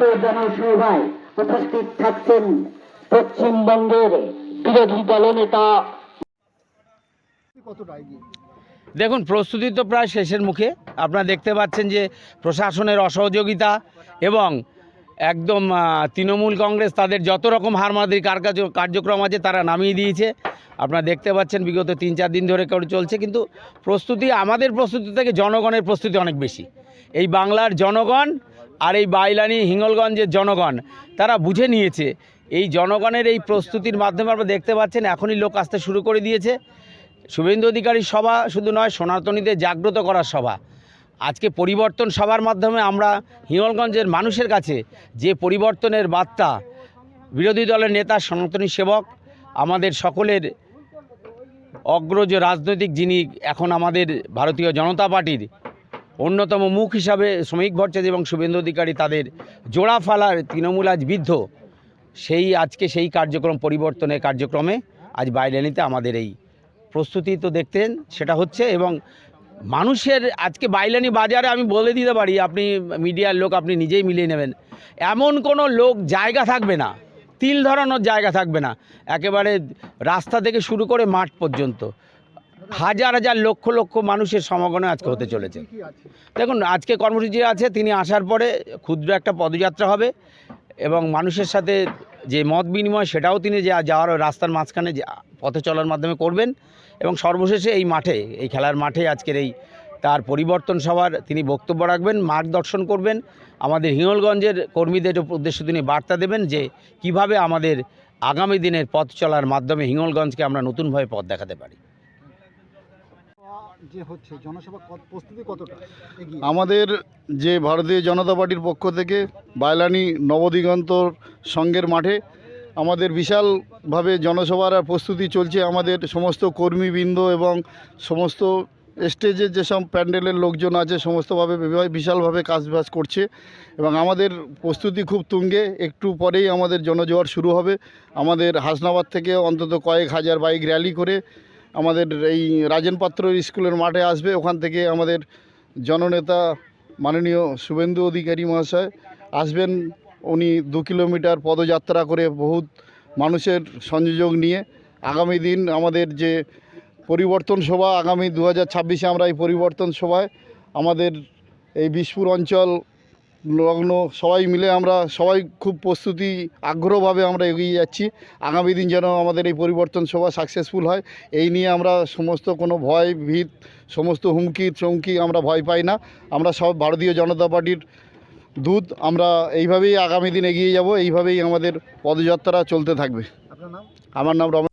উত্তর জনসভায় উপস্থিত থাকছেন পশ্চিমবঙ্গের বিরোধী দলনেতা দেখুন প্রস্তুতি তো প্রায় শেষের মুখে। আপনারা দেখতে পাচ্ছেন যে প্রশাসনের অসহযোগিতা এবং একদম তৃণমূল কংগ্রেস তাদের যত রকম হারমাদির কার্য- কার্যক্রম আছে তারা নামিয়ে দিয়েছে। আপনারা দেখতে পাচ্ছেন বিগত তিন চার দিন ধরে করে চলছে কিন্তু প্রস্তুতি আমাদের প্রস্তুতি থেকে জনগণের প্রস্তুতি অনেক বেশি। এই বাংলার জনগণ আর এই বাইলানি হিঙ্গলগঞ্জের জনগণ, তারা বুঝে নিয়েছে। এই জনগণের এই প্রস্তুতির মাধ্যমে আপনারা দেখতে পাচ্ছেন, এখনই লোক আসতে শুরু করে দিয়েছে। শুভেন্দু অধিকারী সভা শুধু নয়, সনাতনীদের জাগ্রত করার সভা। আজকে পরিবর্তন সভার মাধ্যমে আমরা হিঙ্গলগঞ্জের মানুষের কাছে যে পরিবর্তনের বার্তা, বিরোধী দলের নেতা, সনাতনী সেবক, আমাদের সকলের অগ্রজ রাজনৈতিক যিনি এখন আমাদের ভারতীয় জনতা পার্টির অন্যতম মুখ হিসাবে শ্রমিক ভট্টাচার্য এবং শুভেন্দু অধিকারী তাদের জোড়া ফালার তৃণমূল আজ বিদ্ধ। সেই আজকে সেই কার্যক্রম পরিবর্তনের কার্যক্রমে আজ বাইলেনিতে আমাদের এই প্রস্তুতি তো দেখতেন, সেটা হচ্ছে এবং মানুষের আজকে বাইলানি বাজারে আমি বলে দিতে পারি, আপনি মিডিয়ার লোক, আপনি নিজেই মিলিয়ে নেবেন। এমন কোনো লোক জায়গা থাকবে না, তিল ধরানোর জায়গা থাকবে না। একেবারে রাস্তা থেকে শুরু করে মাঠ পর্যন্ত। হাজার হাজার লক্ষ লক্ষ মানুষের সমাগমে আজকে হতে চলেছে। দেখুন, আজকে কর্মসূচি আছে, তিনি আসার পরে ক্ষুদ্র একটা পদযাত্রা হবে এবং মানুষের সাথে যে মত বিনিময়, সেটাও তিনি যা যাওয়ার রাস্তার মাঝখানে পথে চলার মাধ্যমে করবেন এবং সর্বশেষে এই মাঠে, এই খেলার মাঠে আজকের এই তার পরিবর্তন সভার তিনি বক্তব্য রাখবেন, মার্গদর্শন করবেন। আমাদের হিঙ্গলগঞ্জের কর্মীদের উদ্দেশ্যে তিনি বার্তা দেবেন যে, কীভাবে আমাদের আগামী দিনের পথ চলার মাধ্যমে হিঙ্গলগঞ্জকে আমরা নতুনভাবে পথ দেখাতে পারি। আমাদের যে ভারতীয় জনতা পার্টির পক্ষ থেকে বাইলানি নবদিগন্তর সঙ্গের মাঠে আমাদের বিশালভাবে জনসভার প্রস্তুতি চলছে। আমাদের সমস্ত কর্মীবৃন্দ এবং সমস্ত স্টেজের যেসব প্যান্ডেলের লোকজন আছে, সমস্তভাবে বিশালভাবে কাজবাজ করছে এবং আমাদের প্রস্তুতি খুব তুঙ্গে। একটু পরেই আমাদের জনজোয়ার শুরু হবে। আমাদের হাসনাবাদ থেকে অন্তত কয়েক হাজার বাইক র্যালি করে আমাদের এই রাজেন পাত্র স্কুলের মাঠে আসবে। ওখান থেকে আমাদের জননেতা মাননীয় শুভেন্দু অধিকারী মহাশয় আসবেন। উনি দু কিলোমিটার পদযাত্রা করে বহুত মানুষের সংযোগ নিয়ে আগামী দিন আমাদের যে পরিবর্তন সভা, আগামী দু হাজার ছাব্বিশে আমরা এই পরিবর্তন সভায় আমাদের এই বিশপুর অঞ্চল লগ্ন সবাই মিলে আমরা সবাই খুব প্রস্তুতি আগ্রহভাবে আমরা এগিয়ে যাচ্ছি। আগামী দিন যেন আমাদের এই পরিবর্তন সভা সাকসেসফুল হয়। এই নিয়ে আমরা সমস্ত কোনো ভয় ভীত সমস্ত হুমকি চমকি আমরা ভয় পাই না। আমরা সব ভারতীয় জনতা পার্টির দুধ আমরা এইভাবেই আগামী দিন এগিয়ে যাব। এইভাবেই আমাদের পদযাত্রা চলতে থাকবে। আমার নাম রমেশ।